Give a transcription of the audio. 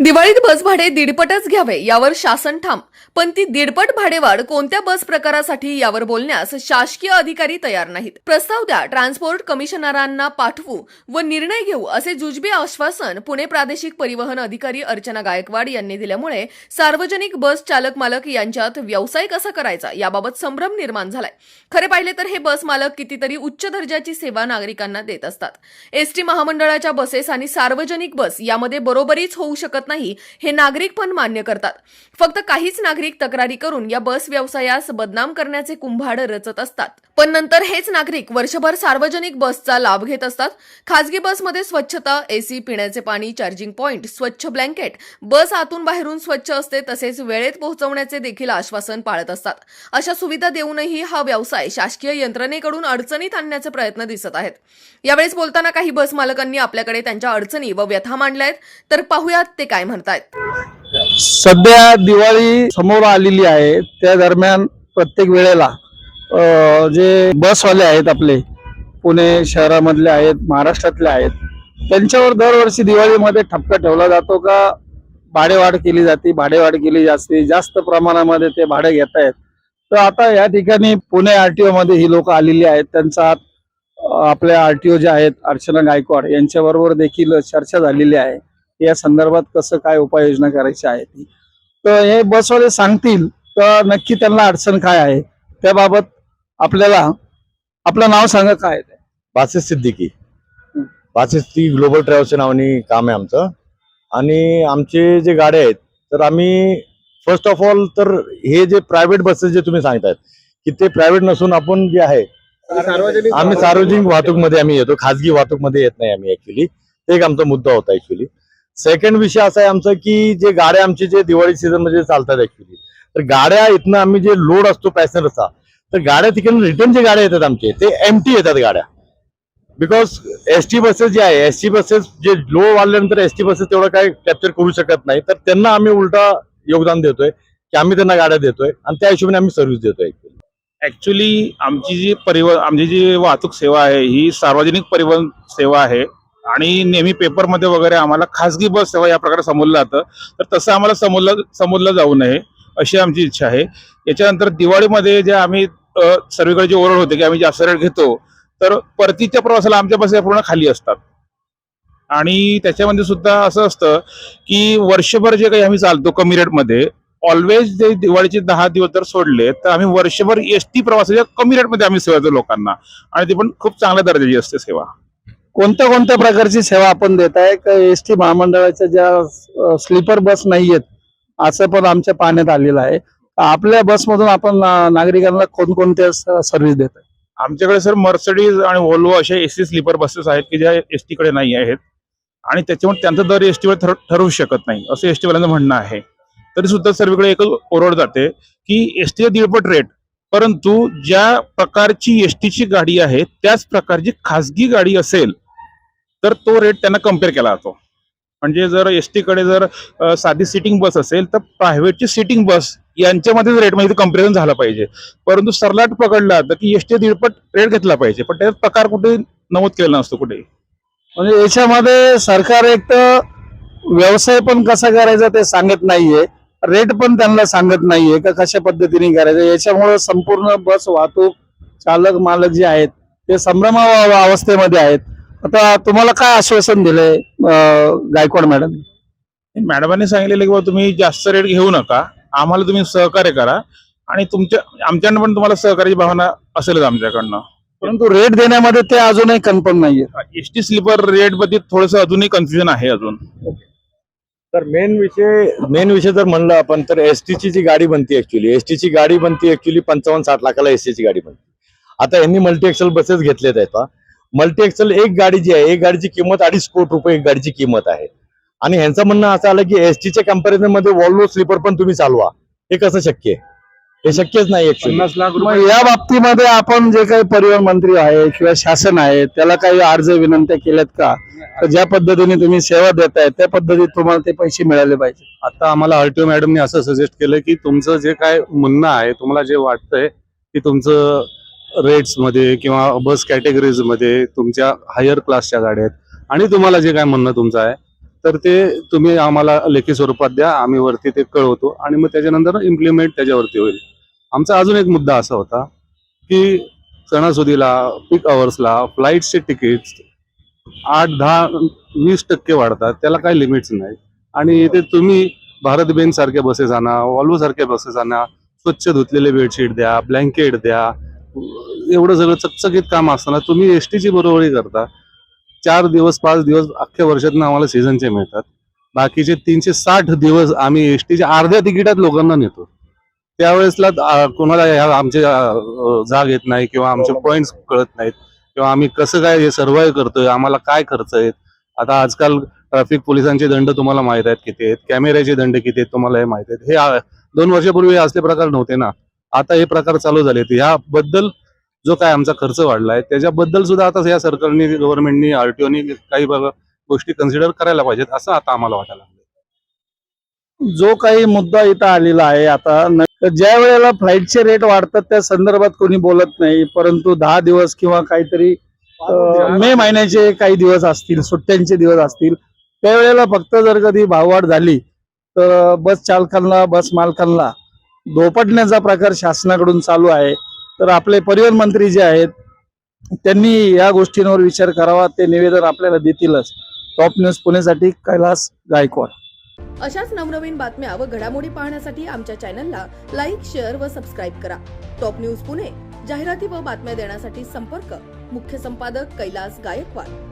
दिवाळीत बस भाडे दीडपटच घ्यावे यावर शासन ठाम. पण ती दीडपट भाडेवाढ कोणत्या बस प्रकारासाठी यावर बोलण्यास शासकीय अधिकारी तयार नाहीत. प्रस्ताव द्या ट्रान्सपोर्ट कमिशनरांना पाठवू व निर्णय घेऊ असे जुजबी आश्वासन पुणे प्रादेशिक परिवहन अधिकारी अर्चना गायकवाड यांनी दिल्यामुळे सार्वजनिक बस चालक मालक यांच्यात व्यवसाय कसा करायचा याबाबत संभ्रम निर्माण झालाय. खरे पाहिले तर हे बस मालक कितीतरी उच्च दर्जाची सेवा नागरिकांना देत असतात. एसटी महामंडळाच्या बसेस आणि सार्वजनिक बस यामध्ये बरोबरीच होऊ शकत नाही हे नागरिक पण मान्य करतात. फक्त काहीच नागरिक तक्रारी करून या बस व्यवसायास बदनाम करण्याचे कुंभाड रचत असतात. पण नंतर हेच नागरिक वर्षभर सार्वजनिक बसचा लाभ घेत असतात. खासगी बसमध्ये स्वच्छता एसी पिण्याचे पाणी चार्जिंग पॉईंट स्वच्छ ब्लँकेट बस आतून बाहेरून स्वच्छ असते तसेच वेळेत पोहोचवण्याचे देखील आश्वासन पाळत असतात. अशा सुविधा देऊनही हा व्यवसाय शासकीय यंत्रणेकडून अडचणीत आणण्याचे प्रयत्न दिसत आहेत. यावेळेस बोलताना काही बस मालकांनी आपल्याकडे त्यांच्या अडचणी व व्यथा मांडल्या आहेत. तर पाहुयात ते काय म्हणतायत? सध्या दिवाळी समोर आलेली आहे. त्या दरम्यान प्रत्येक वेळेला जे बसवाले आहेत आपले पुणे शहरामधले आहेत महाराष्ट्रातले आहेत त्यांच्यावर दरवर्षी दिवाळीमध्ये ठपका ठेवला जातो का? भाडेवाढ केली जाते भाडेवाढ केली जाते जास्त प्रमाणामध्ये ते भाडे घेत आहेत. तर आता या ठिकाणी पुणे आरटीओ मध्ये ही लोक आलेली आहेत. त्यांचा आपल्या आरटीओ जे आहेत अर्चना गायकवाड यांच्याबरोबर देखील चर्चा झालेली आहे. या संदर्भात कसं काय उपाययोजना करायची आहे ती. तर हे बसवाले सांगतील तर नक्की त्यांना अडचण काय आहे? त्याबाबत आपल्याला आपलं नाव सांगा काय आहे ते. बासिस सिद्दीकी. बासिस सिद्दीकी ग्लोबल ट्रॅव्हल्सच्या नावाने काम आहे आमचं. आणि आमचे जे गाड्या आहेत तर आम्ही फर्स्ट ऑफ ऑल तर हे जे प्रायव्हेट बसेस जे तुम्ही सांगतायत की ते प्रायव्हेट नसून आपण जे आहे आम्ही सार्वजनिक वाहतूकमध्ये आम्ही येतो. खाजगी वाहतूकमध्ये येत नाही आम्ही ऍक्च्युली ते एक आमचा मुद्दा होता ऍक्च्युली सेकंड विषय असा आहे आमचा की जे गाड्या आमचे जे दिवाळी सीझनमध्ये चालतात ऍक्च्युली तर गाड्या इथनं आम्ही जे लोड असतो पॅसेंजरचा तर गाड्या तिकडून रिटर्न जे गाड्या येतात आमचे ते एमटी येतात गाड्या. बिकॉज एसटी बसेस जे आहे एस टी बसेस जे लो वाढल्यानंतर एस टी बसेस तेवढं काय कॅप्चर करू शकत नाही. तर त्यांना आम्ही उलटा योगदान देतोय की आम्ही त्यांना गाड्या देतोय आणि त्या हिशोबाने आम्ही सर्व्हिस देतोय ऍक्च्युली आमची जी परिवहन आमची जी वाहतूक सेवा आहे ही सार्वजनिक परिवहन सेवा आहे. आणि नेहमी पेपरमध्ये वगैरे आम्हाला खासगी बस सेवा या प्रकारे समजलं जातं. तर तसं आम्हाला समजलं समजलं जाऊ नये अशी आमची इच्छा आहे. याच्यानंतर दिवाळीमध्ये जे आम्ही सर्वीकडे जे ओरड होते की आम्ही जास्त रेट घेतो तर परतीच्या प्रवासाला आमच्या बस या पूर्ण खाली असतात. आणि त्याच्यामध्ये सुद्धा असं असतं की वर्षभर जे काही आम्ही चालतो कमी रेटमध्ये ऑलवेज जे दिवाळीचे दहा दिवस जर सोडले तर आम्ही वर्षभर एस टी प्रवासाच्या कमी रेटमध्ये आम्ही सेवा देतो लोकांना. आणि ती पण खूप चांगल्या दर्जाची असते सेवा. कोणत्या कोणत्या प्रकारची सेवा आपण देत आहे? एस टी महामंडळाच्या ज्या स्लीपर बस नाही आहेत असं पण आमच्या पाहण्यात आलेलं आहे. आपल्या बसमधून आपण नागरिकांना कोणकोणत्या सर्व्हिस देत आहे? आमच्याकडे सर मर्सडीज आणि वॉल्वो असे एसी स्लीपर बसेस आहेत की ज्या एसकडे नाही आहेत. आणि त्याच्यामुळे त्यांचा दर एस टीवर ठर ठरवू शकत नाही असं एस टीवाल्यांचं म्हणणं आहे. तरी सुद्धा सर्वीकडे एकच ओरड जाते की एस टीचा दीडपट रेट परंतु ज्या प्रकारची एस टीची गाडी आहे त्याच प्रकारची खासगी गाडी असेल तर तो रेट त्यांना कंपेअर केला जातो. म्हणजे जर एसकडे जर साधी सिटिंग बस असेल तर प्रायव्हेटची सिटिंग बस यांच्यामध्येच रेटमध्ये कंपॅरिझन झालं पाहिजे. परंतु सरलाट पकडला तर की एस टी दीडपट रेट घेतला पाहिजे. पण त्याचा प्रकार कुठे नमूद केलेला नसतो कुठे म्हणजे याच्यामध्ये सरकार एक तर व्यवसाय पण कसा करायचा ते सांगत नाहीये. रेट पण त्यांना सांगत नाहीये का कशा पद्धतीने करायचं. याच्यामुळे संपूर्ण बस वाहतूक चालक मालक जे आहेत ते संभ्रमा अवस्थेमध्ये आहेत. आता तुम्हाला काय आश्वासन दिलंय गायकवाड मॅडम? मॅडमांनी सांगितलेलं की बाबा तुम्ही जास्त रेट घेऊ नका. आम्हाला तुम्ही सहकार्य करा. आणि तुमच्या आमच्याकडनं पण तुम्हाला सहकार्याची भावना असेलच आमच्याकडनं. परंतु रेट देण्यामध्ये ते अजूनही कन्फर्म नाहीये. एस टी स्लीपर रेटमध्ये थोडस अजूनही कन्फ्युजन आहे अजून. तर मेन विषय मेन विषय जर म्हणलं आपण तर एस ची जी गाडी बनते ऍक्च्युली एस ची गाडी बनते ऍक्च्युली पंचावन्न साठ लाखाला एस ची गाडी बनते. आता यांनी मल्टी एक्सेल बसेस घेतलेत आहेत मल्टी एक्सेल एक गाडी जी आहे एक गाडीची किंमत अडीच कोटी रुपये एक गाडीची किंमत आहे. आणि ह्यांचं म्हणणं असं आलं की एस टीच्या कंपॅरिझनमध्ये वॉल्वो स्लीपर पण तुम्ही चालवा. हे कसं शक्य आहे? हे शक्यच नाही लाख मग या बाबतीमध्ये आपण जे काही परिवहन मंत्री आहे किंवा शासन आहे त्याला काही अर्ज विनंत्या केल्यात का? तर ज्या पद्धतीने तुम्ही सेवा देताय त्या पद्धतीत तुम्हाला ते पैसे मिळाले पाहिजे. आता आम्हाला आरटीओ मॅडमने असं सजेस्ट केलं की तुमचं जे काय म्हणणं आहे तुम्हाला जे वाटतंय की तुमचं रेट्समध्ये किंवा बस कॅटेगरीजमध्ये तुमच्या हायर क्लासच्या गाड्या आहेत. आणि तुम्हाला जे काय म्हणणं तुमचं आहे तर ते तुम्ही आम्हाला लेखी स्वरूपात द्या आम्ही वरती ते कळवतो आणि मग त्याच्यानंतर इम्प्लिमेंट त्याच्यावरती होईल. आमचा अजून एक मुद्दा असा होता की सणासुदीला पीक अवर्सला फ्लाईटचे तिकीट्स आठ दहा वीस टक्के वाढतात त्याला काही लिमिट्स नाही. आणि इथे तुम्ही भारत बेन सारख्या बसेस आणा वॉल्वो सारख्या बसेस आणा स्वच्छ धुतलेले बेडशीट द्या ब्लँकेट द्या एवढं सगळं चकचकीत काम असताना तुम्ही एस टीची बरोबरी करता. चार दिवस पाच दिवस अख्ख्या वर्षातनं आम्हाला सीझनचे मिळतात. बाकीचे तीनशे साठ दिवस आम्ही एस टीच्या अर्ध्या तिकिटात लोकांना नेतो. त्यावेळेसला कोणाला आमचे जाग येत नाही किंवा आमचे पॉइंट्स कळत नाहीत किंवा आम्ही कसं काय हे सर्वाईव्ह करतोय आम्हाला काय खर्च आहेत आता आजकाल ट्रॅफिक पोलिसांचे दंड तुम्हाला माहीत आहेत किती आहेत कॅमेऱ्याचे दंड किती आहेत तुम्हाला हे माहीत आहेत. हे दोन वर्षापूर्वी असले प्रकार नव्हते ना. आता हे प्रकार चालू झाले ह्याबद्दल जो काय आमचा खर्च वाढलाय त्याच्याबद्दल सुद्धा आता या सरकारने गव्हर्नमेंटनी आरटीओनी काही गोष्टी कन्सिडर करायला पाहिजेत असं आता आम्हाला वाटायला लागलं जो काही मुद्दा इथं आलेला आहे आता तर ज्या वेळेला फ्लाईटचे रेट वाढतात त्या संदर्भात कोणी बोलत नाही परंतु दहा दिवस किंवा काहीतरी मे महिन्याचे काही दिवस असतील सुट्ट्यांचे दिवस असतील त्यावेळेला फक्त जर कधी भाववाढ झाली तर बस चालकांना बस मालकांना धोपटण्याचा प्रकार शासनाकडून चालू आहे. तर आपले परिवहन मंत्री जे आहेत त्यांनी या गोष्टींवर विचार करावा. ते निवेदन आपल्याला देतीलच. टॉप न्यूज पुणेसाठी कैलास गायकवाड. अशाच नवनवीन बातम्या व घडामोडी पाहण्यासाठी आमच्या चॅनलला लाईक शेअर व सबस्क्राईब करा. टॉप न्यूज पुणे जाहिराती व बातम्या देण्यासाठी संपर्क मुख्य संपादक कैलास गायकवाड.